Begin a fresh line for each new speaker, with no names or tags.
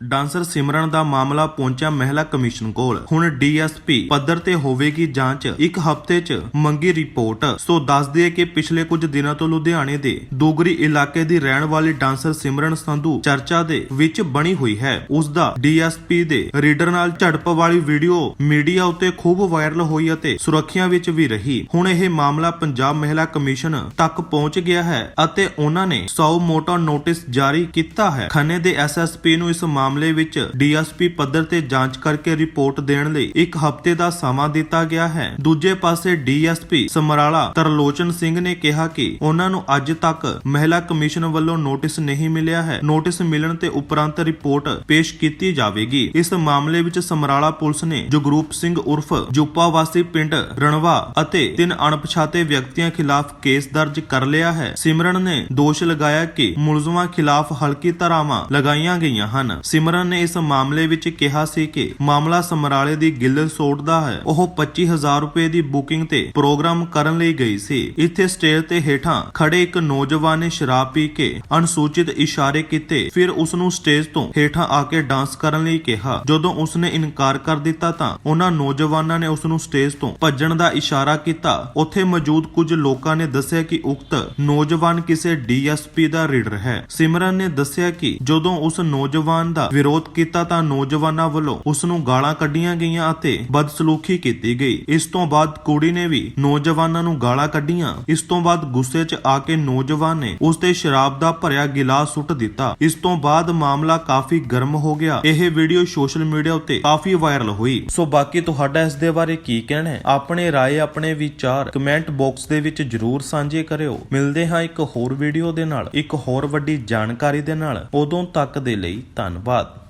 Dancer ਸਿਮਰਨ ਦਾ ਮਾਮਲਾ ਪਹੁੰਚਿਆ ਮਹਿਲਾ ਕਮਿਸ਼ਨ ਕੋਲ। ਹੁਣ ਡੀਐਸਪੀ ਪੱਧਰ ਤੇ ਹੋਵੇਗੀ ਜਾਂਚ। ਇੱਕ ਹਫ਼ਤੇ 'ਚ ਮੰਗੀ ਰਿਪੋਰਟ। ਸੋ ਦੱਸ ਦਈਏ ਕਿ ਪਿਛਲੇ ਕੁਝ ਦਿਨਾਂ ਤੋਂ ਲੁਧਿਆਣੇ ਦੇ ਦੋਗਰੀ ਇਲਾਕੇ ਦੀ ਰਹਿਣ ਵਾਲੀ ਡਾਂਸਰ ਸਿਮਰਨ ਸੰਧੂ ਚਰਚਾ ਦੇ ਵਿੱਚ ਬਣੀ ਹੋਈ ਹੈ। ਉਸ ਦਾ ਡੀਐਸਪੀ ਦੇ ਰੀਡਰ ਨਾਲ ਝੜਪ ਵਾਲੀ ਵੀਡੀਓ ਮੀਡੀਆ ਉੱਤੇ ਖੂਬ ਵਾਇਰਲ ਹੋਈ ਅਤੇ ਸੁਰੱਖਿਆ ਵਿੱਚ ਵੀ ਰਹੀ। ਹੁਣ ਇਹ ਮਾਮਲਾ ਪੰਜਾਬ ਮਹਿਲਾ ਕਮਿਸ਼ਨ ਤੱਕ ਪਹੁੰਚ ਗਿਆ ਹੈ ਅਤੇ ਉਹਨਾਂ ਨੇ 100 ਮੋਟਾ ਨੋਟਿਸ ਜਾਰੀ ਕੀਤਾ ਹੈ। ਖੰਨੇ ਦੇ ਐਸਐਸਪੀ ਨੂੰ ਇਸ ਮਾਮਲੇ ਮਾਮਲੇ ਵਿੱਚ ਡੀਐਸਪੀ ਪੱਧਰ ਤੇ ਜਾਂਚ ਕਰਕੇ ਰਿਪੋਰਟ ਦੇਣ ਲਈ ਇੱਕ ਹਫ਼ਤੇ ਦਾ ਸਮਾਂ ਦਿੱਤਾ ਗਿਆ ਹੈ। ਦੂਜੇ ਪਾਸੇ ਡੀਐਸਪੀ ਸਮਰਾਲਾ ਤਰਲੋਚਨ ਸਿੰਘ ਨੇ ਕਿਹਾ ਕਿ ਉਹਨਾਂ ਨੂੰ ਅੱਜ ਤੱਕ ਮਹਿਲਾ ਕਮਿਸ਼ਨ ਵੱਲੋਂ ਨੋਟਿਸ ਨਹੀਂ ਮਿਲਿਆ ਹੈ। ਨੋਟਿਸ ਮਿਲਣ ਤੇ ਉਪਰੰਤ ਰਿਪੋਰਟ ਪੇਸ਼ ਕੀਤੀ ਜਾਵੇਗੀ। ਇਸ ਮਾਮਲੇ ਵਿੱਚ ਸਮਰਾਲਾ ਪੁਲਿਸ ਨੇ ਜਗਰੂਪ ਸਿੰਘ ਉਰਫ ਜੁੱਪਾ ਵਾਸੀ ਪਿੰਡ ਰਣਵਾ ਅਤੇ ਤਿੰਨ ਅਣਪਛਾਤੇ ਵਿਅਕਤੀਆਂ ਖਿਲਾਫ ਕੇਸ ਦਰਜ ਕਰ ਲਿਆ ਹੈ। ਸਿਮਰਨ ਨੇ ਦੋਸ਼ ਲਗਾਇਆ ਕਿ ਮੁਲਜ਼ਮਾਂ ਖਿਲਾਫ ਹਲਕੀ ਧਾਰਾਵਾਂ ਲਗਾਈਆਂ ਗਈਆਂ ਹਨ। ਸਿਮਰਨ ਨੇ ਇਸ ਮਾਮਲੇ ਵਿੱਚ ਕਿਹਾ ਸੀ ਕਿ ਮਾਮਲਾ ਸਮਰਾਲੇ ਦੀ ਗਿੱਲ ਸੋਟ ਦਾ ਹੈ। ਉਹ 25000 ਰੁਪਏ ਦੀ ਬੁਕਿੰਗ ਤੇ ਪ੍ਰੋਗਰਾਮ ਕਰਨ ਲਈ ਗਈ ਸੀ। ਇੱਥੇ ਸਟੇਜ ਤੇ ਹੇਠਾਂ ਖੜੇ ਇੱਕ ਨੌਜਵਾਨ ਨੇ ਸ਼ਰਾਬ ਪੀ ਕੇ ਅਨਸੂਚਿਤ ਇਸ਼ਾਰੇ ਕੀਤੇ। ਫਿਰ ਉਸ ਨੂੰ ਸਟੇਜ ਤੋਂ ਹੇਠਾਂ ਆ ਕੇ ਡਾਂਸ ਕਰਨ ਲਈ ਕਿਹਾ। ਜਦੋਂ ਉਸ ਨੇ ਇਨਕਾਰ ਕਰ ਦਿੱਤਾ ਤਾਂ ਉਹਨਾਂ ਨੌਜਵਾਨਾਂ ਨੇ ਉਸ ਨੂੰ ਸਟੇਜ ਤੋਂ ਭੱਜਣ ਦਾ ਇਸ਼ਾਰਾ ਕੀਤਾ। ਉੱਥੇ ਮੌਜੂਦ ਕੁਝ ਲੋਕਾਂ ਨੇ ਦੱਸਿਆ ਕਿ ਉਕਤ ਨੌਜਵਾਨ ਕਿਸੇ ਡੀਐਸਪੀ ਦਾ ਰੀਡਰ ਹੈ। ਸਿਮਰਨ ਨੇ ਦੱਸਿਆ ਕਿ ਜਦੋਂ ਉਸ ਨੌਜਵਾਨ ਦਾ ਵਿਰੋਧ ਕੀਤਾ ਤਾਂ ਨੌਜਵਾਨਾਂ ਵੱਲੋਂ ਉਸ ਨੂੰ ਗਾਲਾਂ ਕੱਢੀਆਂ ਗਈਆਂ ਅਤੇ ਬਦਸਲੂਕੀ ਕੀਤੀ ਗਈ। ਇਸ ਤੋਂ ਬਾਅਦ ਕੁੜੀ ਨੇ ਵੀ ਨੌਜਵਾਨਾਂ ਨੂੰ ਗਾਲਾਂ ਕੱਢੀਆਂ। ਇਸ ਤੋਂ ਬਾਅਦ ਗੁੱਸੇ 'ਚ ਆ ਕੇ ਨੌਜਵਾਨ ਨੇ ਉਸ ਤੇ ਸ਼ਰਾਬ ਦਾ ਭਰਿਆ ਗਿਲਾਸ ਸੁੱਟ ਦਿੱਤਾ। ਇਸ ਤੋਂ ਬਾਅਦ ਮਾਮਲਾ ਕਾਫੀ ਗਰਮ ਹੋ ਗਿਆ। ਇਹ ਵੀਡੀਓ ਸੋਸ਼ਲ ਮੀਡੀਆ ਉੱਤੇ ਕਾਫੀ ਵਾਇਰਲ ਹੋਈ। ਸੋ ਬਾਕੀ ਤੁਹਾਡਾ ਇਸ ਦੇ ਬਾਰੇ ਕੀ ਕਹਿਣਾ ਹੈ? ਆਪਣੇ ਰਾਏ, ਆਪਣੇ ਵਿਚਾਰ ਕਮੈਂਟ ਬਾਕਸ ਦੇ ਵਿੱਚ ਜਰੂਰ ਸਾਂਝੇ ਕਰਿਓ। ਮਿਲਦੇ ਹਾਂ ਇੱਕ ਹੋਰ ਵੀਡੀਓ ਦੇ ਨਾਲ। ਇੱਕ ਹੋਰ ਵੱਡੀ ਜਾਣਕਾਰੀ ਦੇ ਨਾਲ। ਉਦੋਂ ਤੱਕ ਦੇ ਲਈ ਧੰਨਵਾਦ। الصراط